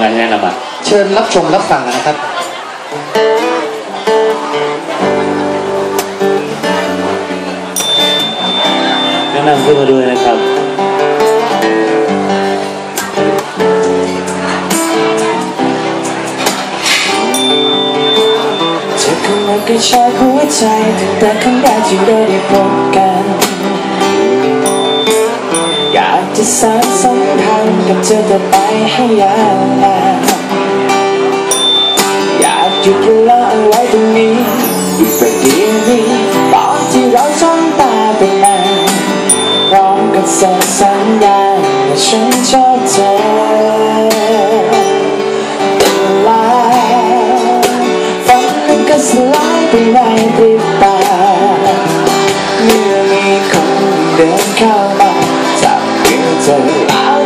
งานแนะนำอะเชิญรับชมรับฟังกันนะครับแนะนำขึ้นมาด้วยนะครับเธอเข้ามาใกล้ชายหัวใจตั้งแต่ครั้งแรกที่เราได้พบกัน อยากจะสานสัมพันธ์กับ เธอต่อไปให้ยาวนานอยากหยุดเวลาเอาไว้ตรงนี้อีกประเดี๋ยวนี้ตอนที่เราจ้องตาไปนานพร้อมกับส่งสัญญาณว่าฉันชอบเธอลาฝันนั้นก็สลายไปในพริบตาเมื่อมีคนเดินเข้ามาจับมือเธอ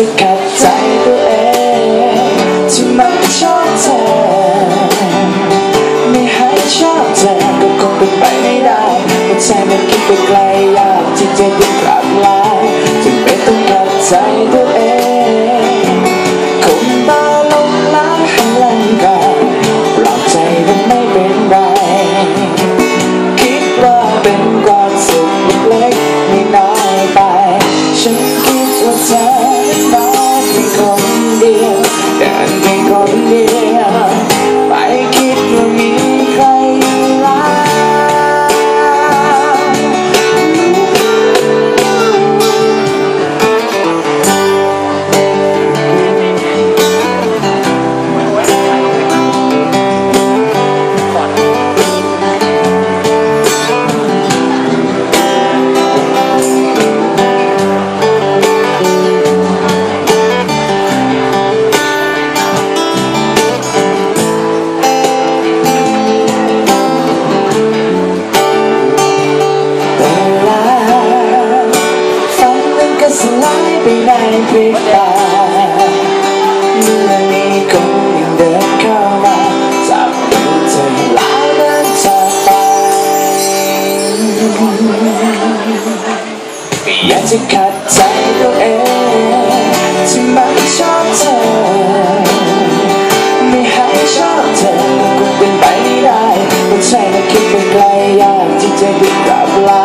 จะขัดใจตัวเองที่มันชอบเธอไม่ให้ชอบเธอก็คงเป็นไปไม่ได้เพราะใจมันคิดไปไกลอยากที่จะดึงกลับมาจึงเป็นต้องขัดใจตัวเอง สลายไปในพริบตาเมื่อมีคนยังเดินเข้ามาจับมือเธอแล้วเดินจากไปอยากจะขัดใจตัวเองที่ไม่ชอบเธอไม่ให้ชอบเธอคงเป็นไปไม่ได้หัวใจมันคิดไปไกลอยากที่จะดึงกลับลา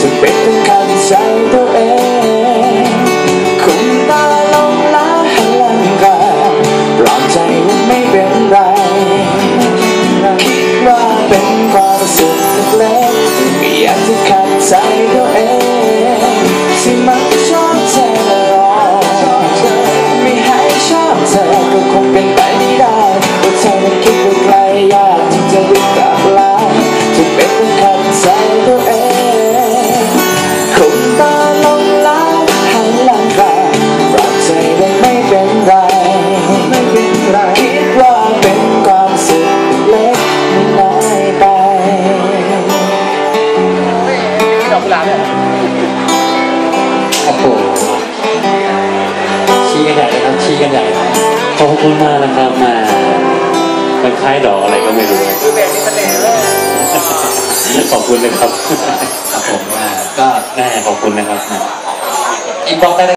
จะเป็นต้องขัดใจตัวเอง กกุหลาบเนี่ยโอ้โหชี้กันใหญ่เลยครับชี้กันใหญ่ขอบคุณมากนะครับมามันคล้ายดอกอะไรก็ไม่รู้คือแบบนี้เสน่ห์เลยขอบคุณนะครับครับผมว่าก็แม่ขอบคุณนะครับอินบ็อกซ์ได้